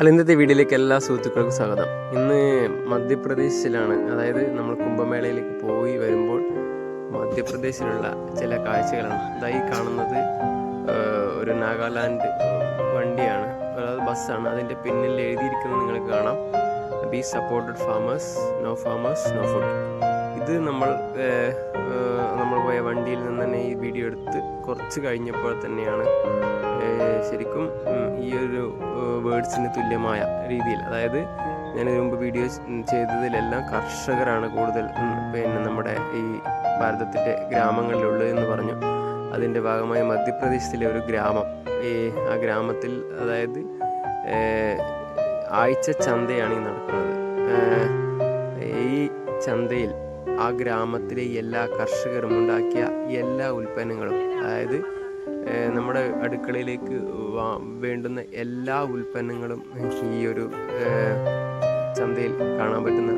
Hello ഇന്നത്തെ വീഡിയോയിലേക്ക് എല്ലാ സുഹൃത്തുക്കൾക്കും സ്വാഗതം. ഇന്ന് മധ്യപ്രദേശിലാണ് അതായത് നമ്മൾ കുംഭമേളയിലേക്ക് പോയി വരുമ്പോൾ മധ്യപ്രദേശിലുള്ള ചില കാഴ്ചകളാണ്. ഇതായി കാണുന്നത് ഒരു നാഗാലാൻഡ് വണ്ടിയാണ് അതായത് ബസ്സാണ്. അതിന്റെ പിന്നിൽ എഴുതിയിരിക്കുന്നത് നിങ്ങൾക്ക് കാണാം. We supported farmers no farmers no food ഇത് നമ്മൾ നമ്മൾ പോയ വണ്ടിയിൽ നിന്ന് തന്നെ ഈ വീഡിയോ എടുത്ത് കുറച്ച് കഴിഞ്ഞപ്പോൾ തന്നെയാണ് ശരിക്കും ഈ ഒരു വേർഡ്സിന് തുല്യമായ രീതിയിൽ അതായത് ഞാനിത് മുമ്പ് വീഡിയോ ചെയ്തതിലെല്ലാം കർഷകരാണ് കൂടുതൽ പിന്നെ നമ്മുടെ ഈ ഭാരതത്തിന്റെ ഗ്രാമങ്ങളിലുള്ളത് എന്ന് പറഞ്ഞു. അതിന്റെ ഭാഗമായി മധ്യപ്രദേശിലെ ഒരു ഗ്രാമം. ഈ ആ ഗ്രാമത്തിൽ അതായത് ആഴ്ച ചന്തയാണ് ഈ നടക്കുന്നത്. ഈ ചന്തയിൽ ആ ഗ്രാമത്തിലെ എല്ലാ കർഷകരും ഉണ്ടാക്കിയ എല്ലാ ഉൽപ്പന്നങ്ങളും അതായത് നമ്മുടെ അടുക്കളയിലേക്ക് വേണ്ടുന്ന എല്ലാ ഉൽപ്പന്നങ്ങളും ഈ ഒരു ചന്തയിൽ കാണാൻ പറ്റുന്ന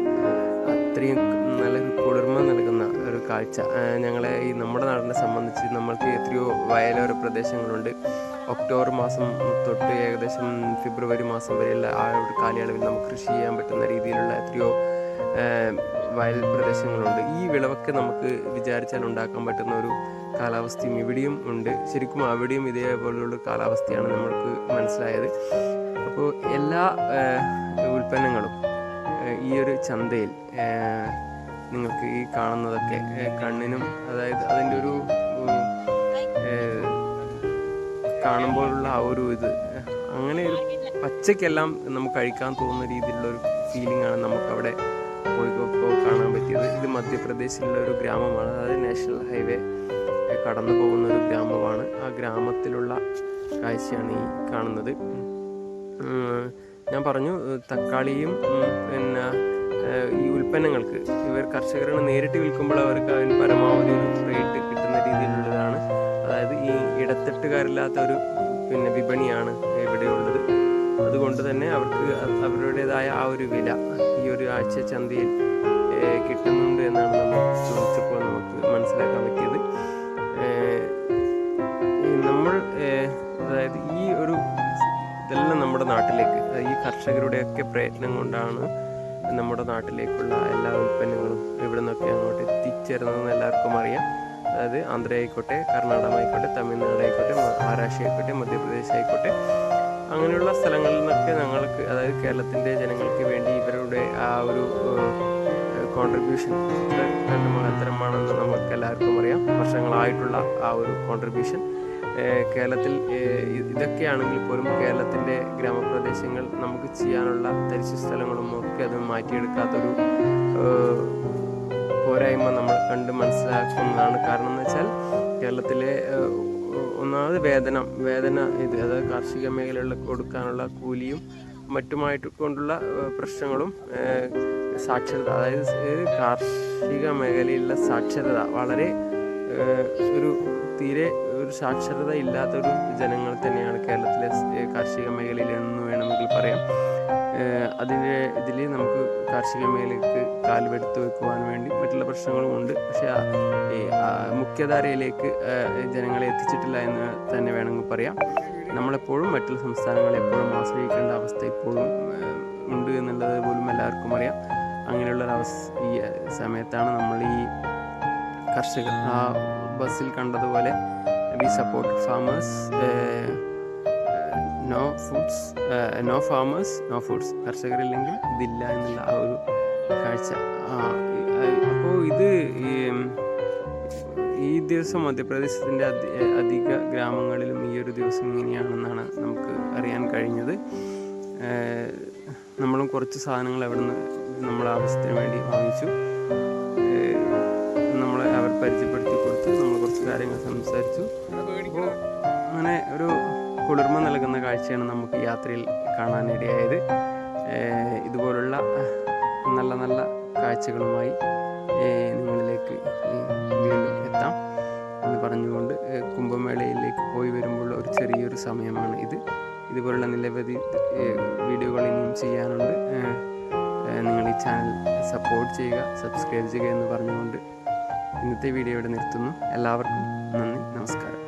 അത്രയും നല്ലൊരു കുളിർമ നൽകുന്ന ഒരു കാഴ്ച. ഞങ്ങളെ ഈ നമ്മുടെ നാടിനെ സംബന്ധിച്ച് നമ്മൾക്ക് എത്രയോ വയലോര പ്രദേശങ്ങളുണ്ട്. ഒക്ടോബർ മാസം തൊട്ട് ഏകദേശം ഫെബ്രുവരി മാസം വരെയുള്ള ആ ഒരു കാലയളവിൽ നമുക്ക് കൃഷി ചെയ്യാൻ പറ്റുന്ന രീതിയിലുള്ള എത്രയോ വയൽ പ്രദേശങ്ങളുണ്ട്. ഈ വിളവൊക്കെ നമുക്ക് വിചാരിച്ചാൽ ഉണ്ടാക്കാൻ പറ്റുന്ന ഒരു കാലാവസ്ഥയും ഇവിടെയും ഉണ്ട്. ശരിക്കും അവിടെയും ഇതേപോലെയുള്ള കാലാവസ്ഥയാണ് നമ്മൾക്ക് മനസ്സിലായത്. അപ്പോൾ എല്ലാ ഉൽപ്പന്നങ്ങളും ഈ ഒരു ചന്തയിൽ നിങ്ങൾക്ക് ഈ കാണുന്നതൊക്കെ കണ്ണിനും അതായത് അതിന്റെ ഒരു കാണുമ്പോഴുള്ള ആ ഒരു ഇത് അങ്ങനെ ഒരു പച്ചക്കെല്ലാം നമുക്ക് കഴിക്കാൻ തോന്നുന്ന രീതിയിലുള്ള ഒരു ഫീലിംഗ് ആണ് നമുക്കവിടെ പോയി ഇപ്പോൾ കാണാൻ പറ്റിയത്. ഇത് മധ്യപ്രദേശിലുള്ള ഒരു ഗ്രാമമാണ്. അതായത് നാഷണൽ ഹൈവേ കടന്നു പോകുന്ന ഒരു ഗ്രാമമാണ്. ആ ഗ്രാമത്തിലുള്ള കാഴ്ചയാണ് ഈ കാണുന്നത്. ഞാൻ പറഞ്ഞു തക്കാളിയും പിന്നെ ഈ ഉൽപ്പന്നങ്ങൾക്ക് ഇവർ കർഷകരാണ് നേരിട്ട് വിൽക്കുമ്പോൾ അവർക്ക് അതിന് പരമാവധി ഒരു റേറ്റ് കിട്ടുന്ന രീതിയിലുള്ളതാണ്. അതായത് ഈ ഇടത്തട്ടുകാരില്ലാത്ത ഒരു പിന്നെ വിപണിയാണ് ഇവിടെയുള്ളത്. അതുകൊണ്ട് തന്നെ അവർക്ക് അവരുടേതായ ആ ഒരു വില ഒരു ആഴ്ച ചന്തയിൽ കിട്ടുന്നുണ്ട് എന്നാണ് നമ്മൾ ചോദിച്ചപ്പോൾ നമുക്ക് മനസ്സിലാക്കാൻ പറ്റിയത്. നമ്മൾ അതായത് ഈ ഒരു ഇതെല്ലാം നമ്മുടെ നാട്ടിലേക്ക് ഈ കർഷകരുടെയൊക്കെ പ്രയത്നം കൊണ്ടാണ് നമ്മുടെ നാട്ടിലേക്കുള്ള എല്ലാ ഉൽപ്പന്നങ്ങളും ഇവിടെ നിന്നൊക്കെ അങ്ങോട്ട് എത്തിച്ചേരുന്നതെന്ന് എല്ലാവർക്കും അറിയാം. അതായത് ആന്ധ്ര ആയിക്കോട്ടെ കർണാടക ആയിക്കോട്ടെ തമിഴ്നാട് ആയിക്കോട്ടെ മഹാരാഷ്ട്ര ആയിക്കോട്ടെ മധ്യപ്രദേശ് ആയിക്കോട്ടെ അങ്ങനെയുള്ള സ്ഥലങ്ങളിൽ നിന്നൊക്കെ ഞങ്ങൾക്ക് അതായത് കേരളത്തിന്റെ ജനങ്ങൾക്ക് വേണ്ടി ഇവരുടെ ആ ഒരു കോൺട്രിബ്യൂഷൻ കണ്ട് മഹത്തരമാണെന്ന് നമുക്ക് എല്ലാവർക്കും അറിയാം. വർഷങ്ങളായിട്ടുള്ള ആ ഒരു കോൺട്രിബ്യൂഷൻ കേരളത്തിൽ ഇതൊക്കെയാണെങ്കിൽ പോലും കേരളത്തിന്റെ ഗ്രാമപ്രദേശങ്ങൾ നമുക്ക് ചെയ്യാനുള്ള തരിശു സ്ഥലങ്ങളും ഒക്കെ അത് മാറ്റിയെടുക്കാത്തൊരു പോരായ്മ നമ്മൾ കണ്ട് മനസ്സിലാക്കുന്നതാണ് കാരണം എന്ന് വെച്ചാൽ കേരളത്തിലെ ഒന്നാമത് വേതനം വേതന ഇത് അതായത് കാർഷിക മേഖലകളിൽ കൊടുക്കാനുള്ള കൂലിയും മറ്റുമായിട്ട് കൊണ്ടുള്ള പ്രശ്നങ്ങളും സാക്ഷരത അതായത് കാർഷിക മേഖലയിലുള്ള സാക്ഷരത വളരെ ഒരു തീരെ ഒരു സാക്ഷരത ഇല്ലാത്തൊരു ജനങ്ങൾ തന്നെയാണ് കേരളത്തിലെ കാർഷിക മേഖലയിൽ എന്ന് വേണമെങ്കിൽ പറയാം. അതിന്റെ ഇതിൽ നമുക്ക് കാർഷിക മേഖലയ്ക്ക് കാൽവെടുത്ത് വെക്കുവാൻ വേണ്ടി മറ്റുള്ള പ്രശ്നങ്ങളുമുണ്ട്. പക്ഷേ മുഖ്യധാരയിലേക്ക് ജനങ്ങളെ എത്തിച്ചിട്ടില്ല എന്ന് തന്നെ വേണമെങ്കിൽ പറയാം. നമ്മളെപ്പോഴും മറ്റുള്ള സംസ്ഥാനങ്ങളെ എപ്പോഴും ആശ്രയിക്കേണ്ട അവസ്ഥ ഇപ്പോഴും ഉണ്ട് എന്നുള്ളത് പോലും എല്ലാവർക്കും അറിയാം. അങ്ങനെയുള്ള ഒരു ഈ സമയത്താണ് നമ്മൾ ഈ കർഷകർ ആ ബസ്സിൽ കണ്ടതുപോലെ we support farmers no foods no farmers no foods കർഷകരില്ലെങ്കിൽ ഇതില്ല എന്നുള്ള ആ ഒരു കാഴ്ച. അപ്പോൾ ഇത് ഈ, ദിവസം മധ്യപ്രദേശത്തിന്റെ അധിക ഗ്രാമങ്ങളിലും ഈ ഒരു ദിവസം ഇങ്ങനെയാണെന്നാണ് നമുക്ക് അറിയാൻ കഴിഞ്ഞത്. നമ്മളും കുറച്ച് സാധനങ്ങൾ അവിടെ നിന്ന് നമ്മുടെ ആവശ്യത്തിന് വേണ്ടി വാങ്ങിച്ചു. നമ്മളെ അവർ പരിചയപ്പെടുത്തി കൊടുത്തു. നമ്മൾ കുറച്ച് കാര്യങ്ങൾ സംസാരിച്ചു. അങ്ങനെ ഒരു കുളിർമ നൽകുന്ന കാഴ്ചയാണ് നമുക്ക് യാത്രയിൽ കാണാനിടയായത്. ഇതുപോലുള്ള നല്ല നല്ല കാഴ്ചകളുമായി നിങ്ങളിലേക്ക് വീണ്ടും എത്താം എന്ന് പറഞ്ഞുകൊണ്ട് കുംഭമേളയിലേക്ക് പോയി വരുമ്പോൾ ഒരു ചെറിയൊരു സമയമാണ് ഇത്. ഇതുപോലുള്ള നിരവധി വീഡിയോകൾ ഇനിയും ചെയ്യാനുണ്ട്. നിങ്ങൾ ഈ ചാനൽ സപ്പോർട്ട് ചെയ്യുക സബ്സ്ക്രൈബ് ചെയ്യുക എന്ന് പറഞ്ഞുകൊണ്ട് ഇന്നത്തെ വീഡിയോ ഇവിടെ നിർത്തുന്നു. എല്ലാവർക്കും നന്ദി നമസ്കാരം.